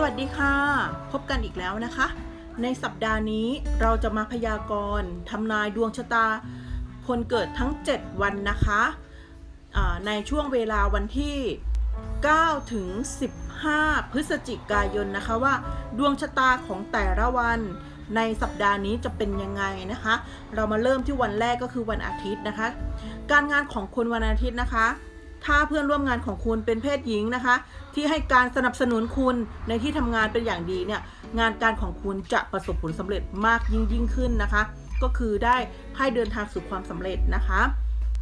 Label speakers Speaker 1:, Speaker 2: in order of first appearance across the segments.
Speaker 1: สวัสดีค่ะ พบกันอีกแล้วนะคะ ในสัปดาห์นี้เราจะมาพยากรณ์ทำนายดวงชะตา คนเกิดทั้ง 7 วันนะคะในช่วงเวลาวันที่ 9 ถึง 15 พฤศจิกายนนะคะว่า ดวงชะตาของแต่ละวันในสัปดาห์นี้จะเป็นยังไงนะคะ เรามาเริ่มที่วันแรกก็คือวันอาทิตย์นะคะ การงานของคุณวันอาทิตย์นะคะ ถ้าเพื่อนร่วมงานของคุณเป็นเพศหญิงนะคะ ที่ให้การสนับสนุนคุณในที่ทำงานเป็นอย่างดีเนี่ยงานการของคุณจะประสบผลสำเร็จมากยิ่งยิ่งขึ้นนะคะ ก็คือได้ไพ่เดินทางสู่ความสำเร็จนะคะ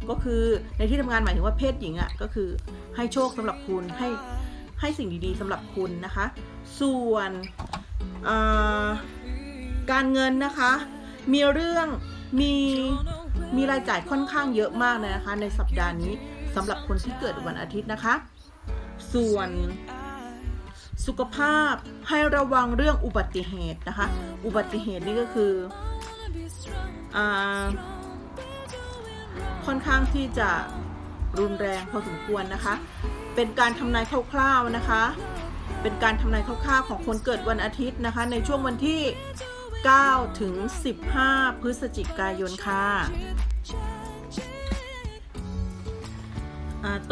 Speaker 1: ก็คือในที่ทำงานหมายถึงว่าเพศหญิงอะ่ะก็คือให้โชคสำหรับคุณให้ให้สิ่งดีๆสำหรับคุณนะคะ ส่วนการเงินนะคะ มีเรื่องมีมีรายจ่ายค่อนข้างเยอะมากนะคะ ในสัปดาห์นี้ สำหรับคนที่เกิดวันอาทิตย์นะคะ ส่วนสุขภาพให้ระวังเรื่องอุบัติเหตุนะคะ อุบัติเหตุนี่ก็คืออค่อนข้างที่จะรุนแรงพอสมควรนะคะ เป็นการทำนายคร่าวๆนะคะ เป็นการทำนายคร่าวๆของคนเกิดวันอาทิตย์นะคะ ในช่วงวันที่ 9 ถึง 15 พฤศจิกายนค่ะ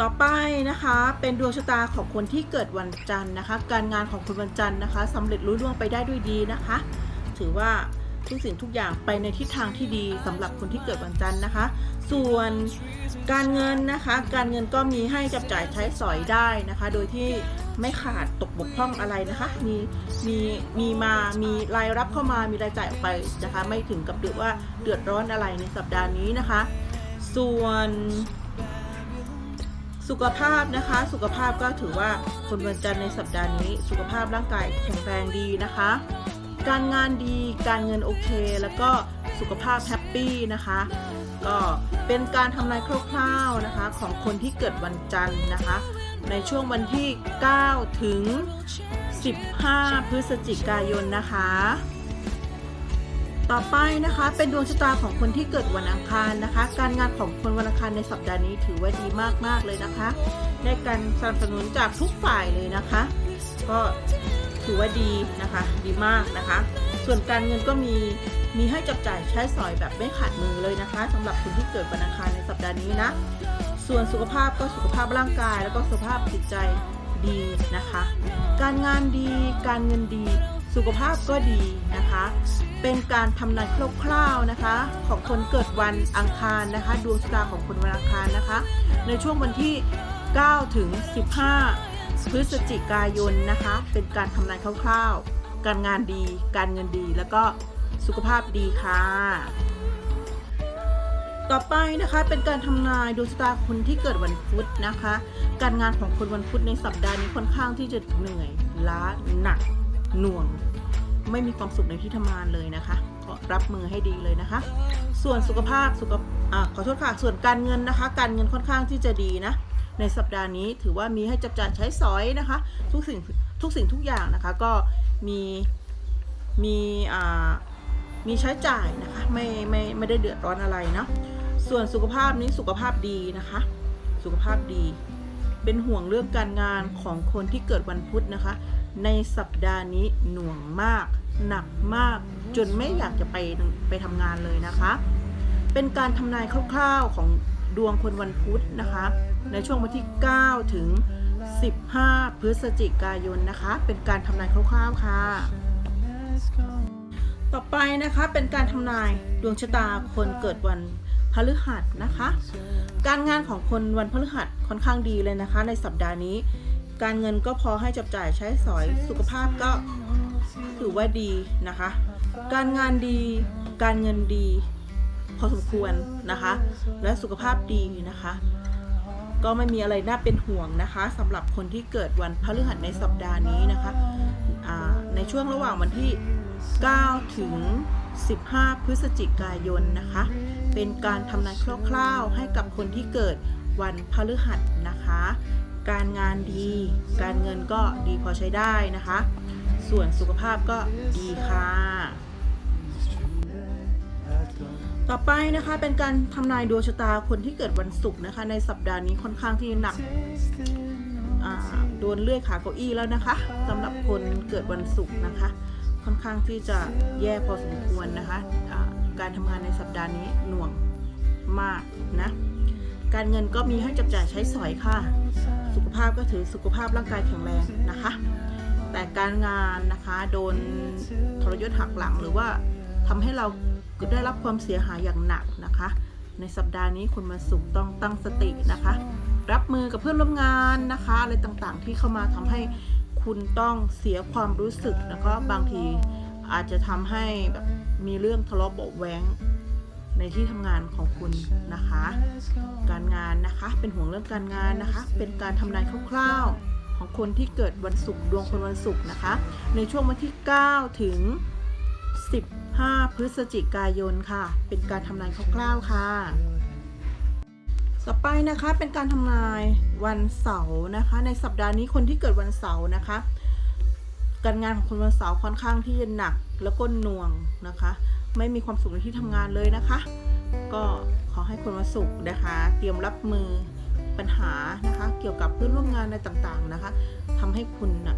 Speaker 1: ต่อไปนะคะเป็นดวงชะตาของคนที่เกิดวันจันทร์นะคะ การงานของคนวันจันทร์นะคะสำเร็จรุ่ล่วงไปได้ด้วยดีนะคะ ถือว่าทุกสิ่งทุกอย่างไปในทิศทางที่ดีสำหรับคนที่เกิดวันจันทร์นะคะ ส่วนการเงินนะคะ การเงินก็มีให้จับจ่ายใช้สอยได้นะคะ โดยที่ไม่ขาดตกบกพร่องอะไรนะคะ มีมีมีมา มีรายรับเข้ามา มีรายจ่ายออกไปนะคะ ไม่ถึงกับเดือดว่าเดือดร้อนอะไรในสัปดาห์นี้นะคะ ส่วน สุขภาพนะคะ สุขภาพก็ถือว่าคนวันจันทร์ในสัปดาห์นี้ สุขภาพร่างกายแข็งแรงดีนะคะ การงานดีการเงินโอเค แล้วก็สุขภาพแฮปปี้นะคะ ก็เป็นการทำนายคร่าวๆนะคะ ของคนที่เกิดวันจันทร์นะคะ ในช่วงวันที่ 9 ถึง 15 พฤศจิกายนนะคะ ต่อไปนะคะเป็นดวงชะตาของคนที่เกิดวันอังคารนะคะ การงานของคนวันอังคารในสัปดาห์นี้ถือว่าดีมากๆเลยนะคะ ได้การสนับสนุนจากทุกฝ่ายเลยนะคะ ก็ถือว่าดีนะคะ ดีมากนะคะ ส่วนการเงินก็มีมีให้จับจ่ายใช้สอยแบบไม่ขาดมือเลยนะคะสำหรับคนที่เกิดวันอังคารในสัปดาห์นี้นะ ส่วนสุขภาพก็สุขภาพร่างกาย แล้วก็สุขภาพจิตใจดีนะคะ การงานดีการเงินดี สุขภาพก็ดีนะคะ เป็นการทำนายคร่าวๆนะคะ ของคนเกิดวันอังคารนะคะ ดวงชะตาของคนวันอังคารนะคะ ในช่วงวันที่ 9 ถึง 15 พฤศจิกายนนะคะ เป็นการทำนายคร่าวๆ การงานดี การเงินดี แล้วก็สุขภาพดีค่ะต่อไปนะคะเป็นการทำนายดวงชะตาคนที่เกิดวันพุธนะคะ การงานของคนวันพุธในสัปดาห์นี้ค่อนข้างที่จะเหนื่อยล้าหนัก หน่วง ไม่มีความสุขในที่ทำงานเลยนะคะก็รับมือให้ดีเลยนะคะ ส่วนสุขภาพสุขอ่าขอโทษค่ะ ส่วนการเงินนะคะ การเงินค่อนข้างที่จะดีนะ ในสัปดาห์นี้ถือว่ามีให้จับจ่ายใช้สอยนะคะ ทุกสิ่งทุกสิ่งทุกอย่างนะคะ ก็มีมีอ่ามีใช้จ่ายนะคะ ไม่ไม่ไม่ได้เดือดร้อนอะไรเนาะส่วนสุขภาพนี้สุขภาพดีนะคะ สุขภาพดี เป็นห่วงเรื่องการงานของคนที่เกิดวันพุธนะคะ ในสัปดาห์นี้หน่วงมาก หนักมาก จนไม่อยากจะไปไปทำงานเลยนะคะ เป็นการทำนายคร่าวๆของดวงคนวันพุธนะคะ ในช่วงวันที่ 9 ถึง 15 พฤศจิกายนนะคะ เป็นการทำนายคร่าวๆค่ะ ต่อไปนะคะเป็นการทำนายดวงชะตาคนเกิดวันพฤหัสนะคะ การงานของคนวันพฤหัสค่อนข้างดีเลยนะคะ ในสัปดาห์นี้ การเงินก็พอให้จับจ่ายใช้สอยสุขภาพก็ถือว่าดีนะคะ การงานดีการเงินดี พอสมควรนะคะ และสุขภาพดีนะคะ ก็ไม่มีอะไรน่าเป็นห่วงนะคะสำหรับคนที่เกิดวันพฤหัสในสัปดาห์นี้นะคะในช่วงระหว่างวันที่ 9 ถึง 15 พฤศจิกายนนะคะ เป็นการทำนายคร่าวๆให้กับคนที่เกิดวันพฤหัสนะคะ การงานดี การเงินก็ดีพอใช้ได้นะคะ ส่วนสุขภาพก็ดีค่ะ ต่อไปนะคะเป็นการทำนายดวงชะตาคนที่เกิดวันศุกร์นะคะ ในสัปดาห์นี้ค่อนข้างที่หนักโดดนเลื่อยขาเก้าอี้แล้วนะคะสำหรับคนเกิดวันศุกร์นะคะ ค่อนข้างที่จะแย่พอสมควรนะคะะการทำงานในสัปดาห์นี้หน่วงมากนะ การเงินก็มีให้จับจ่ายใช้สอยค่ะ สุขภาพก็ถือสุขภาพร่างกายแข็งแรงนะคะ แต่การงานนะคะโดนทรยศหักหลังหรือว่าทำให้เราได้รับความเสียหายอย่างหนักนะคะ ในสัปดาห์นี้คุณมาสุขต้องตั้งสตินะคะ รับมือกับเพื่อนร่วมงานนะคะอะไรต่างๆ ที่เข้ามาทำให้คุณต้องเสียความรู้สึกแล้วก็บางทีอาจจะทำให้แบบมีเรื่องทะเลาะเบาะแว้ง ในที่ทำงานของคุณนะคะ การงานนะคะเป็นห่วงเรื่องการงานนะคะ เป็นการทำนายคร่าวๆของคนที่เกิดวันศุกร์ดวงคนวันศุกร์นะคะ ในช่วงวันที่ 9 ถึง 15 พฤศจิกายนค่ะ เป็นการทำนายคร่าวๆค่ะต่อไปนะคะเป็นการทำนายวันเสาร์นะคะ ในสัปดาห์นี้คนที่เกิดวันเสาร์นะคะ การงานของคนวันเสาร์ค่อนข้างที่จะหนักแล้วก็หน่วงนะคะ ไม่มีความสุขในที่ทำงานเลยนะคะ ก็ขอให้คนวันศุกร์นะคะ เตรียมรับมือปัญหานะคะ เกี่ยวกับเพื่อนร่วมงานในต่างๆนะคะทำให้คุณนะ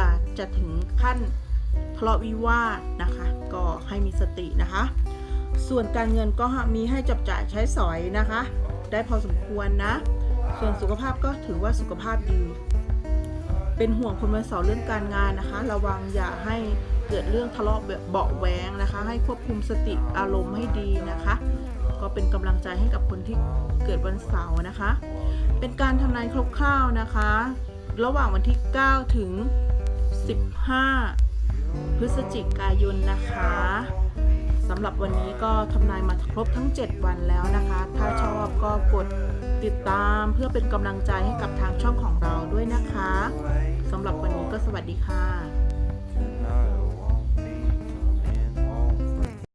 Speaker 1: อาจจะถึงขั้นทะเลาะวิวาทนะคะ ก็ให้มีสตินะคะ ส่วนการเงินก็มีให้จับจ่ายใช้สอยนะคะ ได้พอสมควรนะ ส่วนสุขภาพก็ถือว่าสุขภาพดี เป็นห่วงคนวันเสาร์เรื่องการงานนะคะ ระวังอย่าให้เกิดเรื่องทะเลาะเบาะแวงนะคะ ให้ควบคุมสติอารมณ์ให้ดีนะคะ ก็เป็นกำลังใจให้กับคนที่เกิดวันเสาร์นะคะ เป็นการทำนายคร่าวๆนะคะ ระหว่างวันที่ 9 ถึง 15 พฤศจิกายนนะคะสำหรับวันนี้ก็ทำนายมาครบทั้ง 7 วันแล้วนะคะ ถ้าชอบก็กด ติดตามเพื่อเป็นกำลังใจให้กับทางช่องของเราด้วยนะคะสำหรับวันนี้ก็สวัสดีค่ะ